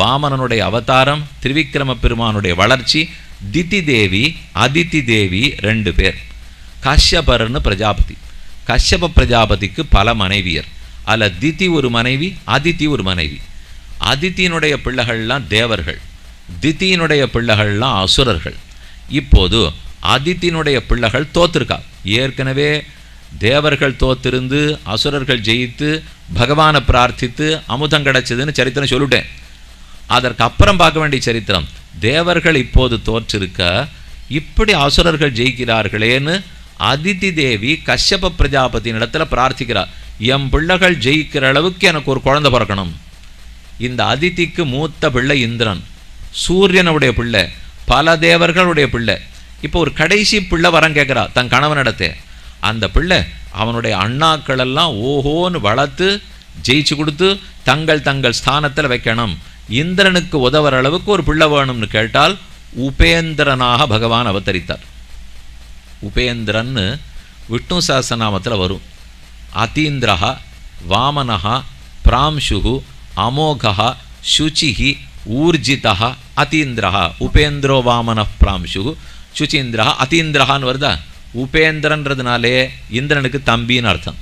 வாமனனுடைய அவதாரம் திரிவிக்ரம பெருமானுடைய வளர்ச்சி திதி தேவி அதித்தி தேவி ரெண்டு பேர். கஷ்யபர்னு பிரஜாபதி. கஷ்யப பிரஜாபதிக்கு பல மனைவியர். அல்ல திதி ஒரு மனைவி அதித்தி ஒரு மனைவி. அதித்தியினுடைய பிள்ளைகள்லாம் தேவர்கள். தித்தியினுடைய பிள்ளைகள்லாம் அசுரர்கள். இப்போது அதித்தினுடைய பிள்ளைகள் தோத்திருக்கா? ஏற்கனவே தேவர்கள் தோத்திருந்து அசுரர்கள் ஜெயித்து பகவானை பிரார்த்தித்து அமுதம் கிடைச்சதுன்னு சரித்திரம் சொல்லிட்டேன். அதற்கு அப்புறம் பார்க்க வேண்டிய சரித்திரம். தேவர்கள் இப்போது தோற்றிருக்க இப்படி அசுரர்கள் ஜெயிக்கிறார்களேன்னு அதிதி தேவி கஷ்யப பிரஜாபதியின் இடத்துல பிரார்த்திக்கிறார். என் பிள்ளைகள் ஜெயிக்கிற அளவுக்கு எனக்கு ஒரு குழந்தை பிறக்கணும். இந்த அதிதிக்கு மூத்த பிள்ளை இந்திரன். சூரியனுடைய பிள்ளை பல தேவர்களுடைய பிள்ளை. இப்போ ஒரு கடைசி பிள்ளை வரம் கேட்குறா தன் கணவனிடத்தை அந்த பிள்ளை அவனுடைய அண்ணாக்கள் எல்லாம் ஓஹோன்னு வளர்த்து ஜெயிச்சு கொடுத்து தங்கள் தங்கள் ஸ்தானத்தில் வைக்கணும். இந்திரனுக்கு உதவுற அளவுக்கு ஒரு பிள்ளை வேணும்னு கேட்டால் உபேந்திரனாக பகவான் அவதரித்தார். உபேந்திரன்னு விஷ்ணு சாஸ்திரநாமத்தில் வரும். அதீந்திரா வாமனஹா பிராம்சுகு அமோகா சுச்சிஹி ஊர்ஜிதா அதீந்திரா உபேந்திரோ வாமன பிராம்சுகு சுச்சீந்திரா அதீந்திரஹான்னு வருதா? உபேந்திரன்றதுனாலே இந்திரனுக்கு தம்பின்னு அர்த்தம்.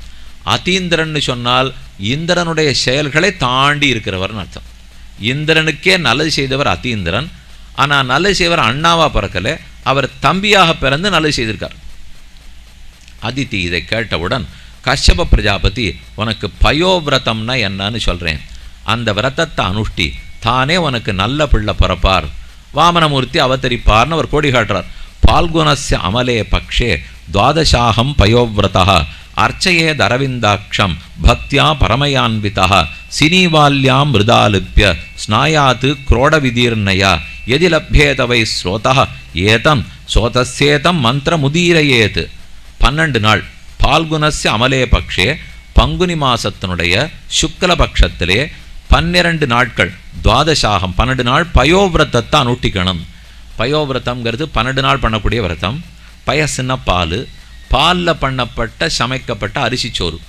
அதீந்திரன்னு சொன்னால் இந்திரனுடைய செயல்களை தாண்டி இருக்கிறவர்னு அர்த்தம். இந்திரனுக்கே நல்லது செய்தவர் அத்தீந்திரன். ஆனால் நல்லது செய்வர் அண்ணாவா பிறக்கலை. அவர் தம்பியாக பிறந்து நல்லது செய்திருக்கார். அதித்தி இதை கேட்டவுடன் கஷ்யப பிரஜாபதி உனக்கு பயோவிரதம்னா என்னன்னு சொல்கிறேன் அந்த விரதத்தை அனுஷ்டி. தானே உனக்கு நல்ல பிள்ளை பிறப்பார். வாமனமூர்த்தி அவதரிப்பார்னு அவர் கோடி காட்டுறார். பால்குணஸ்ய அமலே பக்ஷே துவாதசாகம் பயோவிரதா அர்ச்சயேதரவிந்தாட்சம் பக்தியா பரமயான்விதா சினிவால்யா மிருதாலிப்பிய ஸ்நாயாத்து குரோடவிதீர்ணயா எதி லப்யேதவை ஸ்ரோதா ஏதம் சோதசேதம் மந்திரமுதீரையேத். பன்னெண்டு நாள் பால்குணஸ்ய அமலே பக்ஷே பங்குனி மாசத்தினுடைய சுக்லபக்ஷத்திலே பன்னிரண்டு நாட்கள் துவாதசாகம் பன்னெண்டு நாள் பயோவிரதத்தை அனுட்டிக்கணும். பயோவிரதம்ங்கிறது பன்னெண்டு நாள் பண்ணக்கூடிய விரதம். பயசின்ன பால் பாலில் பண்ணப்பட்ட சமைக்கப்பட்ட அரிசி சோறு.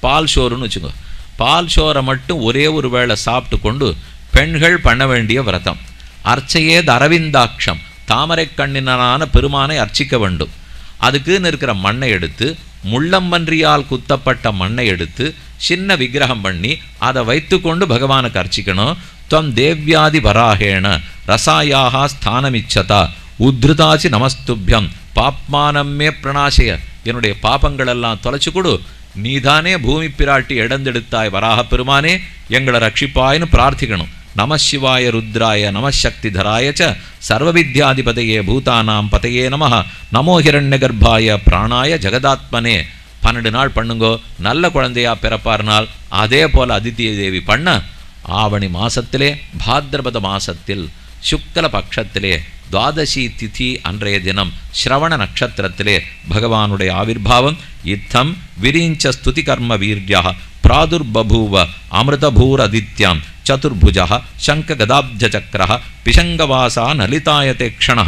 பால் சோறுன்னு வச்சுக்கோ. பால் சோறை மட்டும் ஒரே ஒரு வேளை சாப்பிட்டு கொண்டு பெண்கள் பண்ண வேண்டிய விரதம். அர்ச்சையே அரவிந்தாட்சம் தாமரை கண்ணினரான பெருமானை அர்ச்சிக்க வேண்டும். அதுக்குன்னு இருக்கிற மண்ணை எடுத்து முள்ளம்பன்றியால் குத்தப்பட்ட மண்ணை எடுத்து சின்ன விக்கிரகம் பண்ணி அதை வைத்துக்கொண்டு பகவானுக்கு அர்ச்சிக்கணும். துவம் தேவ்யாதி வராகேண ரசாயாக ஸ்தானமிச்சதா. உத்ருதாசி நமஸ்துபியம். பாப்மானமே பிரணாசய. என்னுடைய பாபங்களெல்லாம் தொலைச்சு கொடு. நீதானே பூமி பிராட்டி இடந்தெடுத்தாய் வராக பெருமானே. எங்களை ரட்சிப்பாயின்னு பிரார்த்திக்கணும். நம சிவாய ருத்ராய நமசக்திதராய ச. சர்வவித்யாதிபதையே பூதானாம் பதையே நம. நமோ ஹிரண்ய கர்ப்பாய பிராணாய ஜெகதாத்மனே. பன்னெண்டு நாள் பண்ணுங்கோ. நல்ல குழந்தையா பிறப்பார்னால் அதே போல் அதித்திய தேவி பண்ண. ஆவணி மாசத்திலே பாத்ரபத மாசத்தில். சுக்ல பட்சத்திலே துவாதசி திதி அன்றைய தினம் ஸ்ரவண நட்சத்திரத்திலே பகவானுடைய ஆவிர்வாவம் யுத்தம் விரிஞ்ச ஸ்துதி கர்ம வீரியா பிராதுர்பூவ அமிர்தபூரதித்யாம் சதுர்புஜ சங்க கதாப்ஜ சக்கர பிஷங்கவாசா நலிதாயதே க்ஷண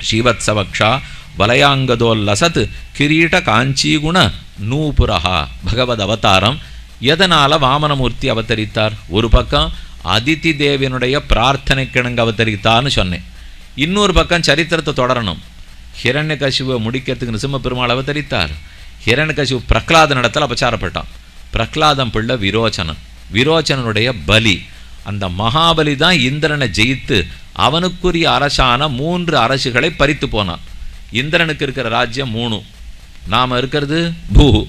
ஸ்ரீவத்சவக்ஷா வலயாங்கதோல்லசத் கிரீட காஞ்சிகுண நூபுரஹா பகவத் அவதாரம் எதனால் வாமனமூர்த்தி அவதரித்தார்? ஒரு பக்கம் அதிதி தேவியனுடைய பிரார்த்தனைக்கிணங்க அவதரித்தான்னு சொன்னேன். இன்னொரு பக்கம் சரித்திரத்தை தொடரணும். ஹிரண்யகசிவை முடிக்கிறதுக்கு நிசிம்ம பெருமாள் அவதரித்தார். ஹிரண்யகசிவு பிரகலாத நடத்தில் அபச்சாரப்பட்டான். பிரகலாதம் பிள்ளை விரோச்சனன். விரோச்சனனுடைய பலி. அந்த மகாபலி தான் இந்திரனை ஜெயித்து அவனுக்குரிய அரசான மூன்று அரசுகளை பறித்து போனான். இந்திரனுக்கு இருக்கிற ராஜ்யம் மூணு. நாம் இருக்கிறது பூஹு.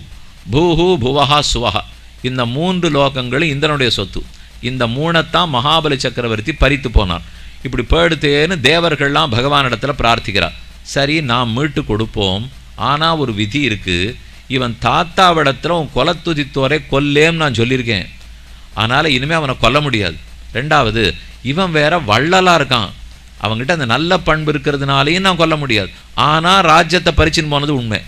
பூஹு புவஹா சுவஹா. இந்த மூன்று லோகங்களும் இந்திரனுடைய சொத்து. இந்த மூணைத்தான் மகாபலி சக்கரவர்த்தி பறித்து போனார். இப்படி போயிடுத்தேன்னு தேவர்கள்லாம் பகவானிடத்தில் பிரார்த்திக்கிறார். சரி நாம் மீட்டு கொடுப்போம். ஆனால் ஒரு விதி இருக்கு. இவன் தாத்தாவிடத்தில் உன் கொலத்துதித்தோரை கொல்லேன்னு நான் சொல்லியிருக்கேன். அதனால் இனிமேல் அவனை கொல்ல முடியாது. ரெண்டாவது இவன் வேற வள்ளலாக இருக்கான். அவங்ககிட்ட அந்த நல்ல பண்பு இருக்கிறதுனாலையும் நான் கொல்ல முடியாது. ஆனால் ராஜ்யத்தை பறிச்சுன்னு போனது உண்மை.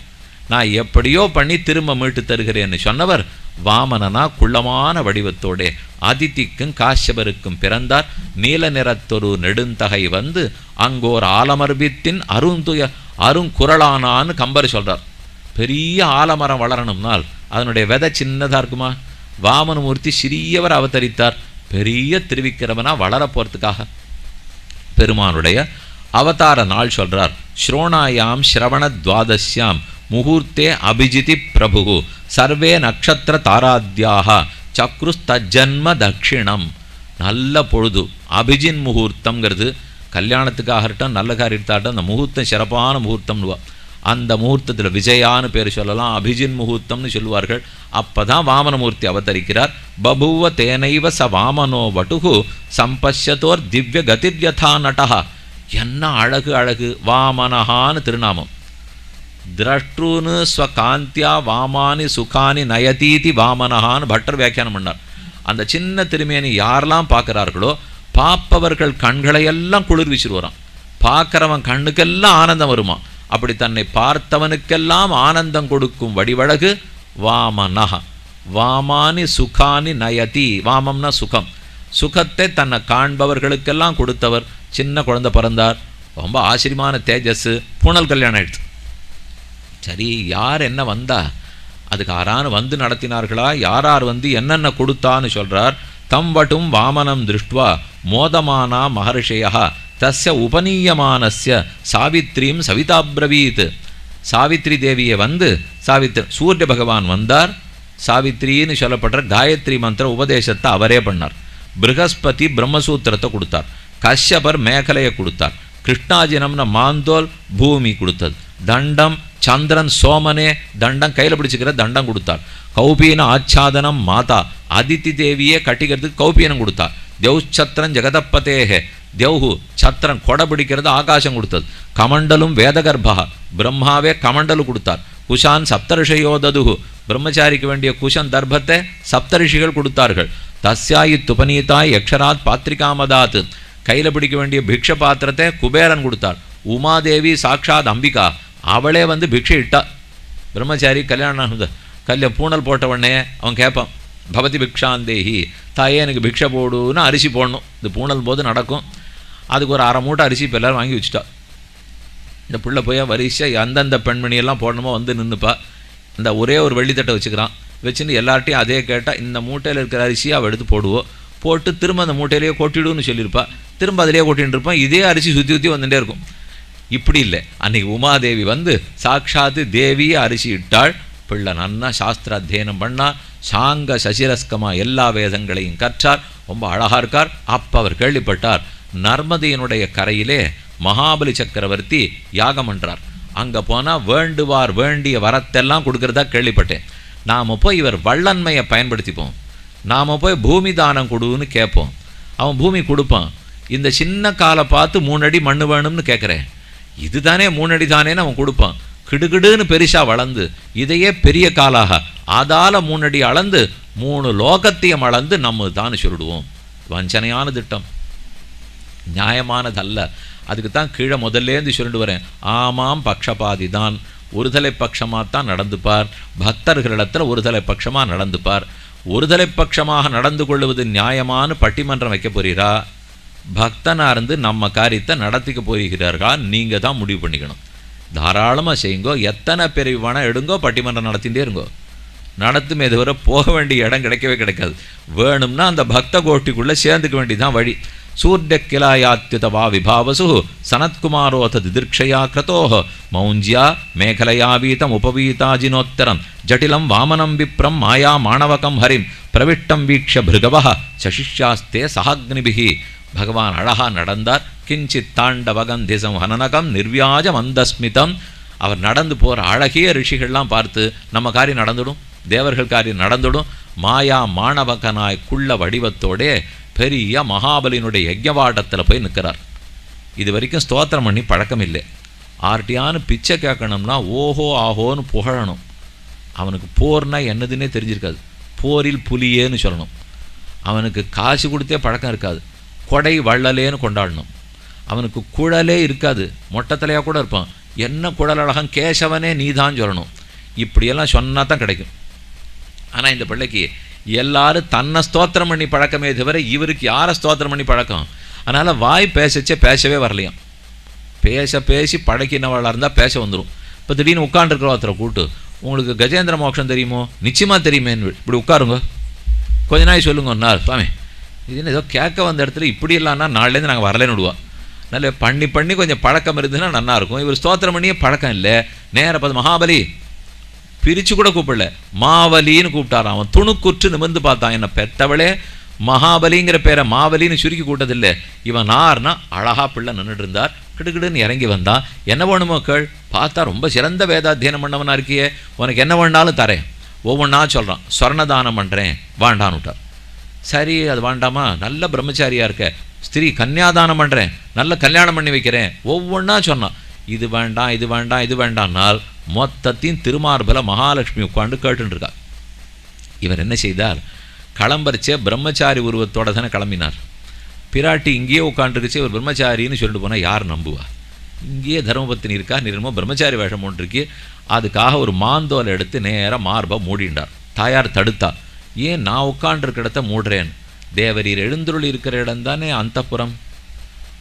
நான் எப்படியோ பண்ணி திரும்ப மீட்டு தருகிறேன்னு சொன்னவர் வாமனனா குள்ளமான வடிவத்தோடே அதித்திக்கும் காஷ்யபருக்கும் பிறந்தார். நீல நிறத்தொரு நெடுந்தகை வந்து அங்கோர் ஆலமர்பித்தின் அருந்துய அருங்குரலானான்னு கம்பர் சொல்றார். பெரிய ஆலமரம் வளரணும்னால் அதனுடைய விதை சின்னதாக இருக்குமா? வாமனமூர்த்தி சிறியவர் அவதரித்தார். பெரிய திருவிக்கிரமனா வளர போகிறதுக்காக பெருமானுடைய அவதார நாள் சொல்றார். ஸ்ரோணாயாம் ஸ்ரவண துவாதசியாம் முகூர்த்தே அபிஜிதி பிரபு சர்வே நக்ஷத்திர தாராத்யாக சக்ருஸ்தஜன்ம தட்சிணம். நல்ல பொழுது. அபிஜின் முகூர்த்தங்கிறது கல்யாணத்துக்காகட்டும் நல்ல காரியத்தாகட்டும் அந்த முகூர்த்தம் சிறப்பான முகூர்த்தம்னுவா. அந்த முகூர்த்தத்தில் விஜயான்னு பேர் சொல்லலாம் அபிஜின் முகூர்த்தம்னு சொல்லுவார்கள். அப்பதான் வாமனமூர்த்தி அவதரிக்கிறார். பபுவ தேனைவ ச வாமனோ வட்டுகு சம்பஷ்யத்தோர் திவ்ய கதிர்யதா நடஹா என்ன அழகு அழகு. வாமனஹான்னு திருநாமம். திரஷ்டூன்னு ஸ்வகாந்தியா வாமானி சுகானி நயதீதி வாமனஹான்னு பட்டர் வியாக்கியானம் பண்ணார் அந்த சின்ன திருமேனி யாரெல்லாம் பார்க்குறார்களோ பார்ப்பவர்கள் கண்களையெல்லாம் குளிர்விச்சிட்டு வரான் பார்க்குறவன் கண்ணுக்கெல்லாம் ஆனந்தம் வருமா அப்படி தன்னை பார்த்தவனுக்கெல்லாம் ஆனந்தம் கொடுக்கும் வடிவழகு வாமனஹ வாமானி சுகானி நயதி வாமம்னா சுகம் சுகத்தை தன்னை காண்பவர்களுக்கெல்லாம் கொடுத்தவர் சின்ன குழந்தை பிறந்தார் ரொம்ப ஆச்சரியமான தேஜஸ் புனல் கல்யாணம் ஆயிடுச்சு சரி யார் என்ன வந்தா? அதுக்கு ஆறான வந்து நடத்தினார்களா? யார் யார் வந்து என்னென்ன கொடுத்தான்னு சொல்கிறார் தம் வட்டும் வாமனம் திருஷ்டுவா மோதமானா மகர்ஷயா. தஸ்ய உபநீயமானஸ்ய சாவித்ரியும் சவிதாப்ரவீத். சாவித்ரி தேவியை வந்து சாவித்ரி சூரிய பகவான் வந்தார். சாவித்ரின்னு சொல்லப்படுற காயத்ரி மந்திர உபதேசத்தை அவரே பண்ணார். ப்ரகஸ்பதி பிரம்மசூத்திரத்தை கொடுத்தார். கஷ்யபர் மேகலையை கொடுத்தார். கிருஷ்ணாஜினம்னு மாந்தோல் பூமி கொடுத்தது. தண்டம் சந்திரன் சோமனே தண்டம் கையில் பிடிச்சிக்கிற தண்டம் கொடுத்தார். கௌபீன ஆச்சாதனம் மாதா. அதித்தி தேவியே கட்டிக்கிறதுக்கு கௌபீனம் கொடுத்தார். தேவ்சத்திரன் ஜெகதப்பதேகே. தேவ்ஹு சத்திரன் கொடை பிடிக்கிறது ஆகாசம் கொடுத்தது. கமண்டலும் வேதகர்பா பிரம்மாவே கமண்டலு கொடுத்தார். குஷான் சப்தரிஷயோததுகு. பிரம்மச்சாரிக்கு வேண்டிய குஷன் தர்பத்தை சப்தரிஷிகள் கொடுத்தார்கள். தஸ்யாயி துபனீதாய் யக்ஷராத் பாத்திரிகாமதாத் கையில் பிடிக்க வேண்டிய பிக்ஷ பாத்திரத்தை குபேரன் கொடுத்தார். உமாதேவி சாக்ஷாத் அம்பிகா. அவளே வந்து பிக்ஷை இட்டா பிரம்மச்சாரி கல்யாணம் கல்ய பூணல் போட்ட உடனே அவன் கேட்பான் பவதி பிக்ஷாந்தேஹி தாயே எனக்கு பிக்ஷை போடுன்னு அரிசி போடணும். இந்த பூணல் போது நடக்கும். அதுக்கு ஒரு அரை மூட்டை அரிசி இப்போ எல்லாரும் வாங்கி வச்சுட்டா. இந்த பிள்ளை போய் வரிசை அந்தந்த பெண்மணியெல்லாம் போடணுமோ வந்து நின்றுப்பா இந்த ஒரே ஒரு வெள்ளித்தட்டை வச்சுக்கிறான். வச்சுன்னு எல்லார்ட்டையும் அதே கேட்டால் இந்த மூட்டையில் இருக்கிற அரிசியை அவள் எடுத்து போடுவோம் போட்டு திரும்ப அந்த மூட்டையிலேயே கொட்டிடுன்னு சொல்லியிருப்பா. திரும்ப அதிலேயே கொட்டின்னு இருப்பான். இதே அரிசி சுற்றி சுற்றி வந்துகிட்டே இருக்கும். இப்படி இல்லை. அன்னைக்கு உமாதேவி வந்து சாட்சாத்து தேவியை அரிசி இட்டாள் பிள்ளை நன்னா சாஸ்திர அத்தியனம் பண்ணால் சாங்க சசிரஸ்கமா எல்லா வேதங்களையும் கற்றார். ரொம்ப அழகா இருக்கார். அப்போ அவர் கேள்விப்பட்டார் நர்மதையினுடைய கரையிலே மகாபலி சக்கரவர்த்தி யாகம் பண்ணுறார் அங்கே போனால் வேண்டுவார் வேண்டிய வரத்தெல்லாம் கொடுக்கறதா கேள்விப்பட்டேன். நாம் போய் இவர் வள்ளன்மையை பயன்படுத்திப்போம். நாம போய் பூமி தானம் கொடுன்னு கேட்போம். அவன் பூமி கொடுப்பான். இந்த சின்ன காலை பார்த்து மூணடி மண்ணு வேணும்னு கேட்குறேன். இதுதானே மூணடி தானேன்னு அவன் கொடுப்பான். கிடுகிடுன்னு பெரிசா வளர்ந்து இதையே பெரிய காலாக அதால மூணடி அளந்து மூணு லோகத்தையும் அளந்து நம்ம தான் சொல்லிடுவோம் வஞ்சனையான திட்டம். நியாயமானதல்ல. அதுக்கு தான் கீழே முதல்லேருந்து சொல்லிட்டு வரேன். ஆமாம் பக்ஷபாதி தான் ஒருதலை பட்சமாக தான் நடந்துப்பார். பக்தர்களிடத்தில் ஒருதலை பட்சமாக நடந்துப்பார். ஒருதலை பட்சமாக நடந்து கொள்வது நியாயமானு பட்டிமன்றம் வைக்க போகிறீரா பக்தனாக இருந்து நம்ம காரியத்தை நடத்திக்க போகிறீர்களா? நீங்கள் தான் முடிவு பண்ணிக்கணும். தாராளமாக செய்யுங்கோ. எத்தனை பிரிவு வேணால் எடுங்கோ பட்டிமன்றம் நடத்திகிட்டே இருங்கோ. நடத்துமே தவிர போக வேண்டிய இடம் கிடைக்கவே கிடைக்காது. வேணும்னா அந்த பக்த கோஷ்டிக்குள்ளே சேர்ந்துக்க வேண்டியதான் வழி. சூர்யக்கிலாயாத்யுத வா விபாவசு சனத்குமாரோத திதிர்க்ஷயா கிரதோஹ மௌஞ்சியா மேகலையாவீதம் உபவீதாஜினோத்தரம் ஜட்டிலம் வாமனம் விப்ரம் மாயா மாணவகம் ஹரிம் பிரவிட்டம் வீக்ஷ பிருகவ சசிஷ்யாஸ்தே சஹாக்னிபிகி பகவான் அழகா நடந்தார். கிஞ்சித் தாண்டவகந்தி சம்ஹனனகம் நிர்வியாஜ மந்தஸ்மிதம். அவர் நடந்து போகிற அழகிய ரிஷிகள்லாம் பார்த்து நம்ம காரியம் நடந்துடும் தேவர்கள் காரியம் நடந்துடும். மாயா மாணவகனாய் குள்ள வடிவத்தோடே பெரிய மகாபலியினுடைய யஜ்யவாடத்தில் போய் நிற்கிறார் இது வரைக்கும் ஸ்தோத்திரம் பண்ணி பழக்கம் இல்லை ஆர்டியான்னு பிச்சை கேட்கணும்னா ஓஹோ ஆஹோன்னு புகழணும். அவனுக்கு போர்னா என்னதுன்னே தெரிஞ்சிருக்காது. போரில் புலியேன்னு சொல்லணும். அவனுக்கு காசு கொடுத்தே பழக்கம் இருக்காது. கொடை வள்ளலேன்னு கொண்டாடணும். அவனுக்கு குழலே இருக்காது. மொட்டத்தலையாக கூட இருப்பான். என்ன குழல் அழகம் கேசவனே நீதான் சொல்லணும். இப்படியெல்லாம் சொன்னால் தான் கிடைக்கும். ஆனால் இந்த பிள்ளைக்கு எல்லாரும் தன்னை ஸ்தோத்திரம் பண்ணி பழக்கமே தவிர இவருக்கு யாரை ஸ்தோத்திரம் பண்ணி பழக்கம்? அதனால் வாய் பேசச்சே பேசவே வரலையாம். பேச பேசி பழக்கினவளாக இருந்தால் பேச வந்துடும் இப்போ திடீர்னு உட்காந்துருக்கிற ஒருத்தரை கூட்டு உங்களுக்கு கஜேந்திர மோட்சம் தெரியுமோ? நிச்சயமாக தெரியுமேன்னு இப்படி உட்காருங்க. கொஞ்ச நாள் சொல்லுங்க ஒரு நாள் சுவாமி இதுன்னு ஏதோ கேட்க வந்த இடத்துல இப்படி இல்லைன்னா நாளிலேருந்து நாங்கள் வரலன்னு விடுவோம். நல்ல பண்ணி பண்ணி கொஞ்சம் பழக்கம் இருந்ததுன்னா நல்லாயிருக்கும் இவர் ஸ்தோத்திரம் பண்ணியே பழக்கம் இல்லை. நேரம் பார்த்து மகாபலி. பிரித்து கூட கூப்பிடல. மாவலின்னு கூப்பிட்டாராம். அவன் துணுக்குற்று நிமிர்ந்து பார்த்தான். என்ன பெத்தவளே? மகாபலிங்கிற பேரை மாவலின்னு சுருக்கி கூட்டதில்லை. இவன் நார்னா அழகா பிள்ளை நின்றுட்டு இருந்தார். கிடுகிடுன்னு இறங்கி வந்தான். என்ன வேணுமோ கேள். பார்த்தா ரொம்ப சிறந்த வேதாத்தியனம் பண்ணவனாக இருக்கியே. உனக்கு என்ன வேணாலும் தரேன். ஒவ்வொன்றா சொல்கிறான் ஸ்வர்ணதானம் பண்ணுறேன் வாண்டான்னு விட்டார் சரி அது வேண்டாமா? நல்ல பிரம்மச்சாரியாக இருக்க. ஸ்திரீ கன்னியாதானம் பண்ணுறேன் நல்ல கல்யாணம் பண்ணி வைக்கிறேன். ஒவ்வொன்றா சொன்னான் இது வேண்டாம் இது வேண்டாம் இது வேண்டாம்னால் மொத்தத்தையும் திருமார்பல மகாலட்சுமி உட்காந்து கேட்டுருக்கா இவர் என்ன செய்தார்? களம்பரிச்சே பிரம்மச்சாரி உருவத்தோட தானே கிளம்பினார். பிராட்டி இங்கேயே உட்காந்துருக்குச்சு ஒரு பிரம்மச்சாரின்னு சொல்லிட்டு போனால் யார் நம்புவா? இங்கேயே தர்மபத்தினி இருக்கா? நிர்மோ பிரம்மச்சாரி வேஷம் ஒன்று இருக்கு அதுக்காக ஒரு மாந்தோலை எடுத்து நேராக மார்பை மூடிண்டார் தாயார் தடுத்தா. ஏன் நான் உட்காண்டிருக்க இடத்த மூடுறேன்? தேவரீர் எழுந்துருள் இருக்கிற இடம் தானே அந்தப்புறம்.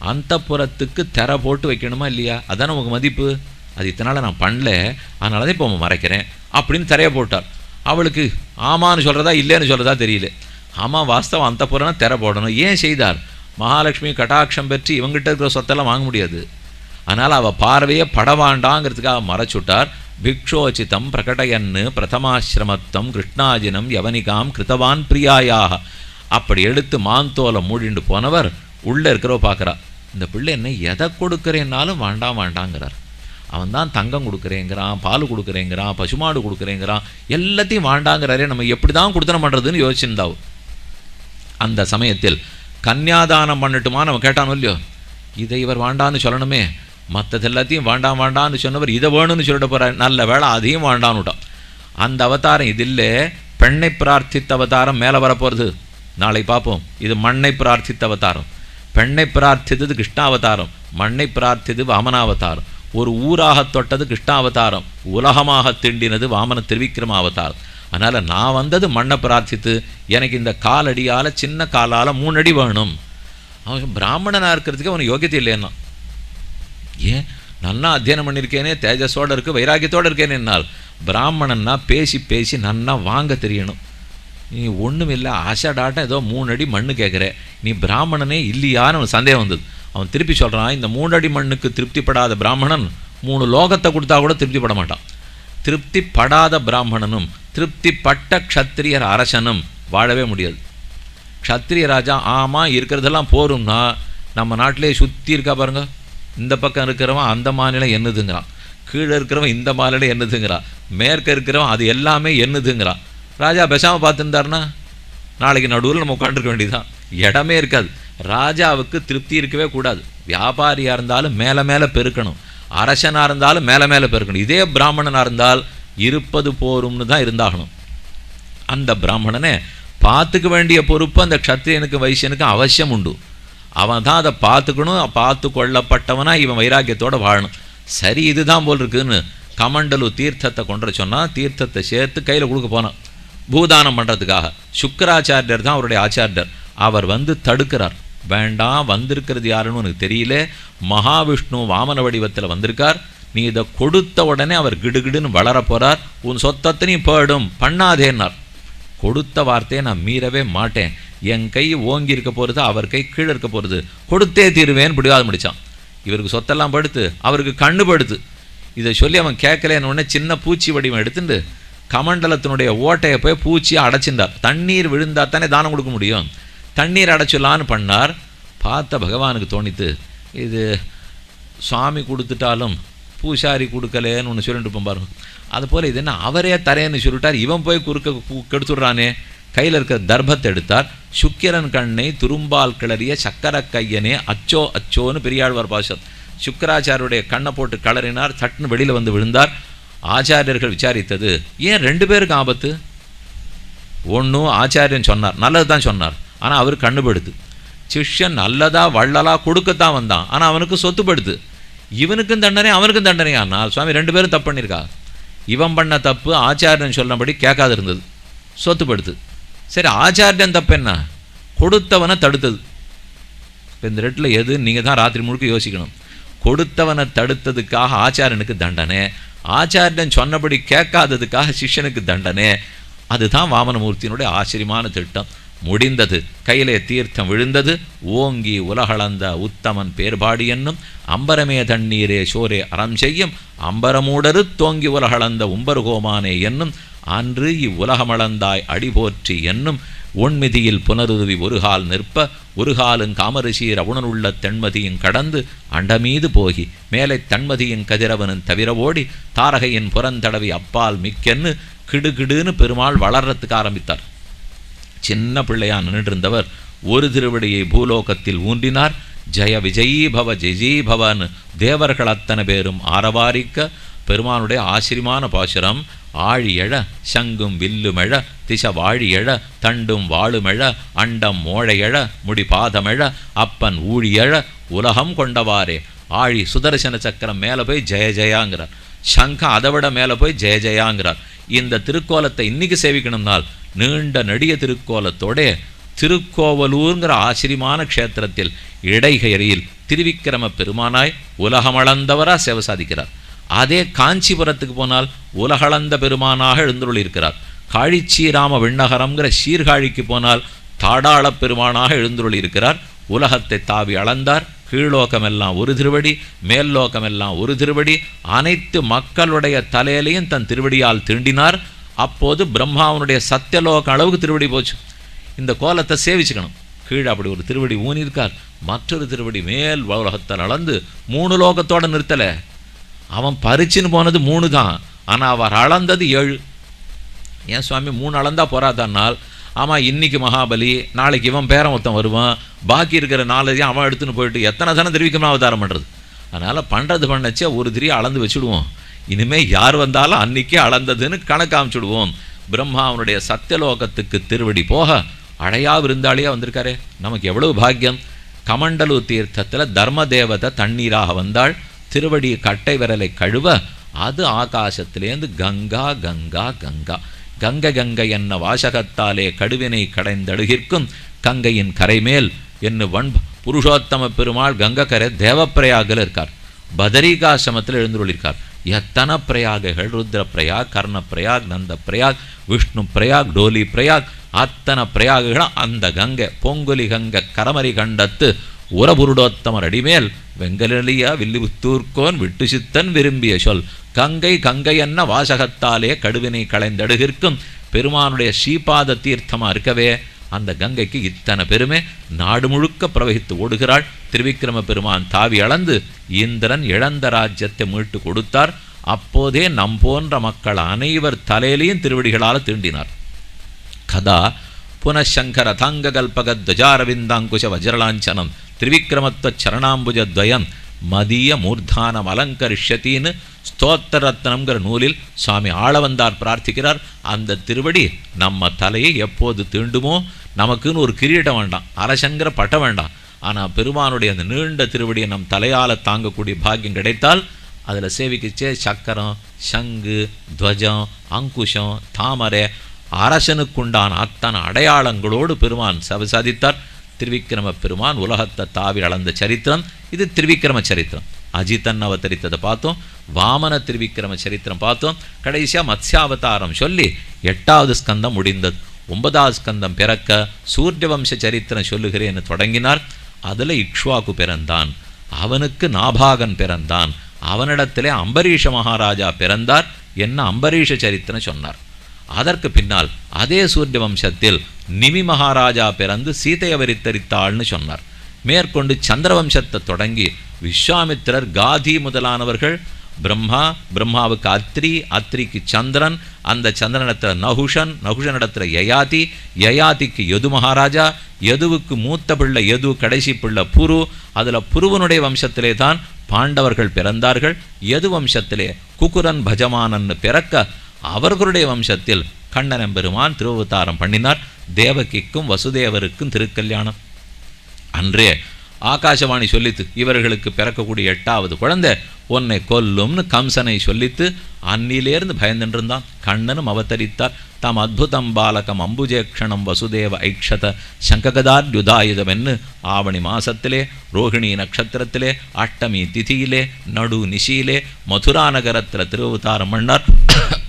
அந்தப்புறத்துக்கு திரை போட்டு வைக்கணுமா இல்லையா? அதான் உங்கள் மதிப்பு. அது இத்தனால நான் பண்ணல. அதனால தான் இப்போ மறைக்கிறேன். அப்படின்னு தரையை போட்டார். அவளுக்கு ஆமான்னு சொல்கிறதா இல்லைன்னு சொல்கிறதா தெரியல. ஆமாம் வாஸ்தவம் அந்த புறம்னா திற போடணும். ஏன் செய்தார்? மகாலட்சுமி கட்டாட்சம் பெற்று இவங்ககிட்ட இருக்கிற சொத்தெல்லாம் வாங்க முடியாது. அதனால் அவள் பார்வையே படவாண்டாங்கிறதுக்காக மறைச்சுட்டார். பிக்ஷோச்சிதம் பிரகடயன்னு பிரதமாசிரமத்தம் கிருஷ்ணாஜினம் யவனிகாம் கிருத்தவான் பிரியாயாக. அப்படி எடுத்து மாந்தோலை மூடிண்டு போனவர் உள்ளே இருக்கிறவ பார்க்குறா. இந்த பிள்ளை என்ன எதை கொடுக்குறேன்னாலும் வேண்டாம் வேண்டாங்கிறார். அவன் தான் தங்கம் கொடுக்குறேங்கிறான் பால் கொடுக்குறேங்கிறான் பசுமாடு கொடுக்குறேங்கிறான் எல்லாத்தையும் வாண்டாங்கிறாரே நம்ம எப்படி தான் கொடுத்தனம் பண்ணுறதுன்னு யோசிச்சிருந்தாவு. அந்த சமயத்தில் கன்னியாதானம் பண்ணட்டுமா நம்ம கேட்டானோ இல்லையோ? இதை இவர் வாண்டான்னு சொல்லணுமே மற்றது எல்லாத்தையும் வேண்டாம் வேண்டான்னு சொன்னவர் இதை வேணும்னு சொல்லிட்டு போகிறார் நல்ல வேளை அதையும் வேண்டான்னுட்டான் அந்த அவதாரம் இது இல்லை பெண்ணை பிரார்த்தித்த அவதாரம் மேலே வரப்போகிறது நாளை பார்ப்போம். இது மண்ணை பிரார்த்தித்த அவதாரம். பெண்ணை பிரார்த்தித்தது கிருஷ்ணாவதாரம். மண்ணை பிரார்த்தித்தது வாமனாவதாரம். ஒரு ஊராக தொட்டது கிருஷ்ணாவதாரம். உலகமாக திண்டினது வாமன திருவிக்கிரம அவதாரம் அதனால் நான் வந்தது மண்ணை பிரார்த்தித்து எனக்கு இந்த காலடியால் சின்ன காலால் மூணடி வேணும். அவன் பிராமணனாக இருக்கிறதுக்கு அவனுக்கு யோகியத்தை இல்லைன்னா ஏன் நல்லா அத்தியனம் பண்ணியிருக்கேனே தேஜஸோடு இருக்கு வைராக்கியத்தோடு இருக்கேனே என்னால். பிராமணன்னா பேசி பேசி நன்னா வாங்க தெரியணும். நீ ஒன்றும் இல்லை ஆஷாடாட்டம் ஏதோ மூணு அடி மண்ணு கேட்குற நீ பிராமணனே இல்லையான்னு சந்தேகம் வந்தது. அவன் திருப்பி சொல்கிறான் இந்த மூணு அடி மண்ணுக்கு திருப்திப்படாத பிராமணன் மூணு லோகத்தை கொடுத்தா கூட திருப்திப்பட மாட்டான். திருப்திப்படாத பிராமணனும் திருப்திப்பட்ட க்ஷத்திரியர் அரசனும் வாழவே முடியாது. க்ஷத்திரிய ராஜா ஆமாம் இருக்கிறதெல்லாம் போரும்னா நம்ம நாட்டிலே சுற்றி இருக்கா பாருங்க. இந்த பக்கம் இருக்கிறவன் அந்த மாநிலம் என்னதுங்கிறான். கீழே இருக்கிறவன் இந்த மாநிலம் என்னதுங்கிறான். மேற்க இருக்கிறவன் அது எல்லாமே என்னதுங்கிறான். ராஜா பேசாமல் பார்த்துருந்தாருன்னா நாளைக்கு நடுவில் நம்ம உட்காந்துருக்க வேண்டியதுதான். இடமே இருக்காது. ராஜாவுக்கு திருப்தி இருக்கவே கூடாது. வியாபாரியாக இருந்தாலும் மேலே மேலே பெருக்கணும். அரசனாக இருந்தாலும் மேலே மேலே பெருக்கணும். இதே பிராமணனாக இருந்தால் இருப்பது போரும்னு தான் இருந்தாகணும். அந்த பிராமணனை பார்த்துக்க வேண்டிய பொறுப்பு அந்த க்ஷத்திரியனுக்கு வைசியனுக்கு அவசியம் உண்டு. அவன் தான் அதை பார்த்துக்கணும் பார்த்து கொள்ளப்பட்டவனா இவன் வைராக்கியத்தோடு வாழணும். சரி இதுதான் போல் இருக்குதுன்னு கமண்டலு தீர்த்தத்தை கொண்டு சொன்னால் தீர்த்தத்தை சேர்த்து கையில் கொடுக்க போனான். பூதானம் பண்ணுறதுக்காக சுக்கராச்சாரியர் தான் அவருடைய ஆச்சாரியர். அவர் வந்து தடுக்கிறார். வேண்டாம் வந்திருக்கிறது யாருன்னு உனக்கு தெரியல. மகாவிஷ்ணு வாமன வடிவத்தில் வந்திருக்கார். நீ இதை கொடுத்த உடனே அவர் கிடுகிடுன்னு வளர போகிறார் உன் சொத்தத்தினையும் போயிடும் பண்ணாதேன்னார். கொடுத்த வார்த்தையை நான் மீறவே மாட்டேன். என் கை ஓங்கி இருக்க போகிறது அவர் கை கீழே இருக்க போகிறது கொடுத்தே தீருவேன்னு பிடிவாது முடித்தான் இவருக்கு சொத்தெல்லாம் படுத்து அவருக்கு கண்ணு படுத்து. இதை சொல்லி அவன் கேட்கலன்னு உடனே சின்ன பூச்சி வடிவம் எடுத்துட்டு கமண்டலத்தினுடைய ஓட்டையை போய் பூச்சியை அடைச்சிருந்தார் தண்ணீர் விழுந்தா தானே தானம் கொடுக்க முடியும்? தண்ணீர் அடைச்சிடலான்னு பண்ணார். பார்த்த பகவானுக்கு தோணித்து இது சுவாமி கொடுத்துட்டாலும் பூசாரி கொடுக்கலேன்னு ஒன்று சொல்லிட்டு இருப்போம் பாருங்க. அது போல் இது என்ன அவரே தரேன்னு சொல்லிட்டார். இவன் போய் குறுக்க கெடுத்துடுறானே. கையில் இருக்கிற தர்பத்தை எடுத்தார் சுக்கிரன் கண்ணை துரும்பால் கிளறிய சக்கர கையனே அச்சோ அச்சோன்னு பெரியாழ்வார் பாசம் சுக்கராச்சாரியருடைய கண்ணை போட்டு கலறினார் சட்டுன்னு வெளியில் வந்து விழுந்தார். ஆச்சாரியர்கள் விசாரித்தது ஏன் ரெண்டு பேருக்கு ஆபத்து? ஒன்றும் ஆச்சாரியன் சொன்னார் நல்லது தான் சொன்னார். ஆனால் அவர் கண்ணுபடுது. சிஷ்யன் நல்லதா வள்ளலா கொடுக்கத்தான் வந்தான். ஆனால் அவனுக்கு சொத்துப்படுது இவனுக்கும் தண்டனை அவனுக்கும் தண்டனை. நான் சுவாமி ரெண்டு பேரும் தப்பு பண்ணியிருக்கா? இவன் பண்ண தப்பு ஆச்சாரியன் சொன்னபடி கேட்காது இருந்தது சொத்துப்படுது சரி ஆச்சாரியன் தப்பு என்ன? கொடுத்தவனை தடுத்தது. இப்போ இந்த ரெட்டில் எது? நீங்கள் தான் ராத்திரி முழுக்க யோசிக்கணும். கொடுத்தவனை தடுத்ததுக்காக ஆச்சாரியனுக்கு தண்டனை ஆச்சாரியன் சொன்னபடி கேட்காததுக்காக சிஷ்யனுக்கு தண்டனை அதுதான் வாமனமூர்த்தியினுடைய ஆச்சரியமான திட்டம். முடிந்தது. கையிலே தீர்த்தம் விழுந்தது. ஓங்கி உலகளந்த உத்தமன் பேர்பாடி என்னும் அம்பரமே தண்ணீரே சோரே அறம் செய்யும் அம்பரமூடரு தோங்கி உலகளந்த உம்பருகோமானே என்னும் அன்று இவ்வுலகமளந்தாய் அடிபோற்றி என்னும் உண்மிதியில் புனருதவி ஒருகால் நிற்ப ஒருகாலும் காமரிசீர் அவுணனுள்ள தென்மதியும் கடந்து அண்டமீது போகி மேலே தன்மதியின் கதிரவனும் தவிர ஓடி தாரகையின் புறந்தடவி அப்பால் மிக்கென்னு கிடுகிடுன்னு பெருமாள் வளர்றதுக்கு ஆரம்பித்தார். சின்ன பிள்ளையா நின்றிருந்தவர் ஒரு திருவடியை பூலோகத்தில் ஊன்றினார். ஜெய விஜயீபவ பவ தேவர்கள் அத்தனை பேரும் ஆரவாரிக்க பெருமானுடைய ஆசிரியமான பாசுரம் ஆழியழ சங்கும் வில்லுமெழ திச வாழியழ தண்டும் வாழுமெழ அண்டம் மோழையழ முடிபாதமெழ அப்பன் ஊழியழ உலகம் கொண்டவாறே. ஆழி சுதர்சன சக்கரம் மேலே போய் ஜெய ஜெயாங்கிறார். சங்கம் அதை விட மேலே போய் ஜெய ஜெயாங்கிறார். இந்த திருக்கோலத்தை இன்னைக்கு சேவிக்கணும்னால் நீண்ட நெடிய திருக்கோலத்தோட திருக்கோவலூர்ங்கிற ஆச்சரியமான க்ஷேத்திரத்தில் இடைகரையில் திருவிக்கிரம பெருமானாய் உலகமளந்தவராக சேவை சாதிக்கிறார். அதே காஞ்சிபுரத்துக்கு போனால் உலகளந்த பெருமானாக எழுந்துள்ளிருக்கிறார் காழிச்சீராம விண்ணகரம்ங்கிற சீர்காழிக்கு போனால் தாடாளப் பெருமானாக எழுந்துள்ளிருக்கிறார் உலகத்தை தாவி அளந்தார். கீழ்லோகமெல்லாம் ஒரு திருவடி மேல்லோகமெல்லாம் ஒரு திருவடி அனைத்து மக்களுடைய தலையிலையும் தன் திருவடியால் திண்டினார். அப்போது பிரம்மாவனுடைய சத்தியலோக அளவுக்கு திருவடி போச்சு. இந்த கோலத்தை சேவிச்சுக்கணும். கீழே அப்படி ஒரு திருவடி ஊனியிருக்கார். மற்றொரு திருவடி மேல் உலகத்தில் அளந்து மூணு லோகத்தோட நிறுத்தலை. அவன் பறிச்சுன்னு போனது மூணு தான். ஆனால் அவர் அளந்தது ஏழு. ஏன் சுவாமி மூணு அளந்தா போறாதன்னால் ஆமாம் இன்னைக்கு மகாபலி நாளைக்கு இவன் பேரன் ஒருத்தன் வருவான். பாக்கி இருக்கிற நாளையும் அவன் எடுத்துன்னு போயிட்டு எத்தனை தானே தெரிவிக்கணும் அவதாரம் பண்ணுறது அதனால் பண்ணுறது பண்ணச்சே ஒரு திரியை அளந்து வச்சுடுவோம். இனிமேல் யார் வந்தாலும் அன்னைக்கே அளந்ததுன்னு கணக்காமிச்சுடுவோம் பிரம்மா அவனுடைய சத்தியலோகத்துக்கு திருவடி போக அடையா விருந்தாளியாக வந்திருக்காரே. நமக்கு எவ்வளவு பாக்கியம். கமண்டலு தீர்த்தத்தில் தர்ம தேவதை தண்ணீராக வந்தாள். திருவடி கட்டை விரலை கழுவ அது ஆகாசத்திலேருந்து கங்கா கங்கா கங்கா. கங்கை கங்கை என்ன வாசகத்தாலே கடுவினை கடைந்தழுகிற்கும் கங்கையின் கரைமேல் என்ன வன் புருஷோத்தம பெருமாள் கங்கக்கரை தேவப்பிரயாகில் இருக்கார். பதரிகாசிரமத்தில் எழுந்துள்ளிருக்கார் எத்தனை பிரயாகைகள் ருத்ர பிரயாக் கர்ண பிரயாக் நந்த பிரயாக் விஷ்ணு பிரயாக் டோலி பிரயாக் அத்தனை பிரயாகுகளும் அந்த கங்கை பொங்குலி கங்கை கரமரி கண்டத்து உரபுருடோத்தமர் அடிமேல் வெங்கலியா வில்லிபுத்தூர்கோன் விட்டு சித்தன் விரும்பிய சொல் கங்கை கங்கை என்ன வாசகத்தாலே கடுவினை களைந்தடுகிற்கும் பெருமானுடைய ஸ்ரீபாத தீர்த்தமா இருக்கவே? அந்த கங்கைக்கு இத்தனை பெருமை நாடு முழுக்க பிரவகித்து ஓடுகிறாள். திருவிக்கிரம பெருமான் தாவி அளந்து இந்திரன் இழந்த ராஜ்யத்தை மீட்டு கொடுத்தார். அப்போதே நம் போன்ற மக்கள் அனைவர் தலையிலையும் திருவடிகளால் தீண்டினார். கதா புனಃசங்கர தாங்ககல்பக வஜ்ரலாஞ்சனம் திரிவிக்ரமத்துவ சரணாம்புஜத்வயம் மதிய மூர்தானம் அலங்கரிஷத்தின்னு ஸ்தோத்திர ரத்னம்ங்கிற நூலில் சுவாமி ஆளவந்தார் பிரார்த்திக்கிறார். அந்த திருவடி நம்ம தலையை எப்போது தீண்டுமோ நமக்குன்னு ஒரு கிரீடம் வேண்டாம் அரசங்கிற பட்டம் வேண்டாம். ஆனால் பெருமானுடைய அந்த நீண்ட திருவடியை நம் தலையால் தாங்கக்கூடிய பாக்கியம் கிடைத்தால் அதில் சேவிக்கிச்சே சக்கரம் சங்கு துவஜம் அங்குஷம் தாமரை அரசனுக்குண்டான அத்தனை அடையாளங்களோடு பெருமான் சப சாதித்தார் திருவிக்கிரம பெருமான் உலகத்தை தாவி அளந்த சரித்திரம். இது திருவிக்கிரம சரித்திரம். அஜித்தன் அவதரித்ததை பார்த்தோம். வாமன திருவிக்கிரம சரித்திரம் பார்த்தோம். கடைசியாக மத்ஸ்யாவதாரம் சொல்லி எட்டாவது ஸ்கந்தம் முடிந்தது. ஒன்பதாவது ஸ்கந்தம் பிறக்க சூரிய வம்ச சரித்திரம் சொல்லுகிறேன்னு தொடங்கினார். அதில் இக்ஷ்வாக்கு பிறந்தான். அவனுக்கு நாபாகன் பிறந்தான். அவனிடத்திலே அம்பரீஷ மகாராஜா பிறந்தார். என்ன அம்பரீஷ சரித்திரம் சொன்னார். அதற்கு பின்னால் அதே சூரிய வம்சத்தில் நிமி மகாராஜா பிறந்து சீதையை வரித்தரித்தாள்னு சொன்னார். மேற்கொண்டு சந்திரவம்சத்தை தொடங்கி விஸ்வாமித்திரர் காதி முதலானவர்கள் பிரம்மா பிரம்மாவுக்கு அத்ரி அத்ரிக்கு சந்திரன் அந்த சந்திரனிடத்தில் நகுஷன் நகுஷனிடத்தில் யயாதி யயாதிக்கு யது மகாராஜா யதுவுக்கு மூத்த பிள்ளை யது கடைசி பிள்ளை புரு அதில் புருவனுடைய வம்சத்திலே தான் பாண்டவர்கள் பிறந்தார்கள் யது வம்சத்திலே குக்குரன் பஜமானன்னு பிறக்க அவர்களுடைய வம்சத்தில் கண்ணன் பெருமான் திருவதாரம் பண்ணினார். தேவகிக்கும் வசுதேவருக்கும் திருக்கல்யாணம். அன்றே ஆகாசவாணி சொல்லித்து இவர்களுக்கு பிறக்கக்கூடிய எட்டாவது குழந்தை உன்னை கொல்லும்னு கம்சனை சொல்லித்து அன்னிலேருந்து பயந்துன்றிருந்தான். கண்ணனும் அவதரித்தார். தாம் அத்புதம் பாலகம் அம்புஜேக்ஷணம் வசுதேவ ஐக்ஷத சங்ககதார்யுதாயுதமென்னு ஆவணி மாசத்திலே ரோஹிணி நட்சத்திரத்திலே அஷ்டமி திதியிலே நடு நிஷியிலே மதுரா நகரத்தில் திருவதாரம் பண்ணார்.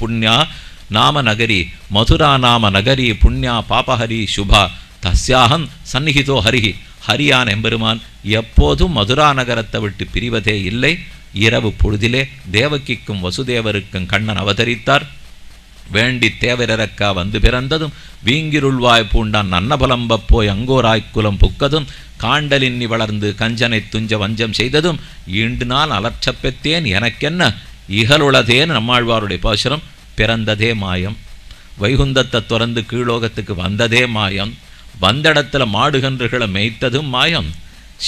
புண்ணியா நாம நகரி மதுரா நாம நகரி புண்ணியா பாபஹரி சுபா தஸ்யாகம் சந்நிகிதோ ஹரிஹி ஹரியான் எம்பெருமான் எப்போதும் மதுரா நகரத்தை விட்டு பிரிவதே இல்லை. இரவு பொழுதிலே தேவகிக்கும் வசுதேவருக்கும் கண்ணன் அவதரித்தார். வேண்டி தேவரக்கா வந்து பிறந்ததும் வீங்கிருள்வாய் பூண்டான் அன்னபலம்பப்போய் அங்கோராய்க்குலம் புக்கதும் காண்டலின்னி வளர்ந்து கஞ்சனை துஞ்ச வஞ்சம் செய்ததும் ஈண்டு நாள் அலர்ச்சப் எனக்கென்ன? இகலுளதே நம்மாழ்வாருடைய பாசுரம் பிறந்ததே மாயம். வைகுந்தத்தை துறந்து கீழோகத்துக்கு வந்ததே மாயம். வந்த இடத்துல மாடுகன்றுகளை மேய்த்ததும் மாயம்.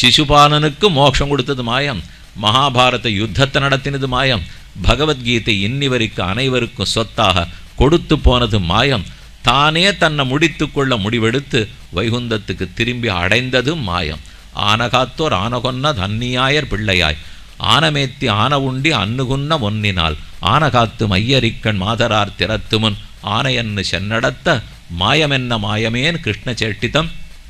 சிசுபாலனுக்கு மோட்சம் கொடுத்தது மாயம். மகாபாரத யுத்தத்தை நடத்தினது மாயம். பகவத்கீதை இன்னிவருக்கு அனைவருக்கும் சொத்தாக கொடுத்து போனது மாயம். தானே தன்னை முடித்து கொள்ள முடிவெடுத்து வைகுந்தத்துக்கு திரும்பி அடைந்ததும் மாயம். ஆனகாத்தோர் ஆனகொன்ன தன்னியாயர் பிள்ளையாய். ஆனமேத்தி ஆன உண்டி அன்னுகுன்ன ஒன்னினால். ஆனகாத்து மையரிக்கண் மாதரார் திறத்துமுன் ஆனையன்னு சென்னடத்த மாயமென்ன மாயமேன் கிருஷ்ண சேட்டிதம்.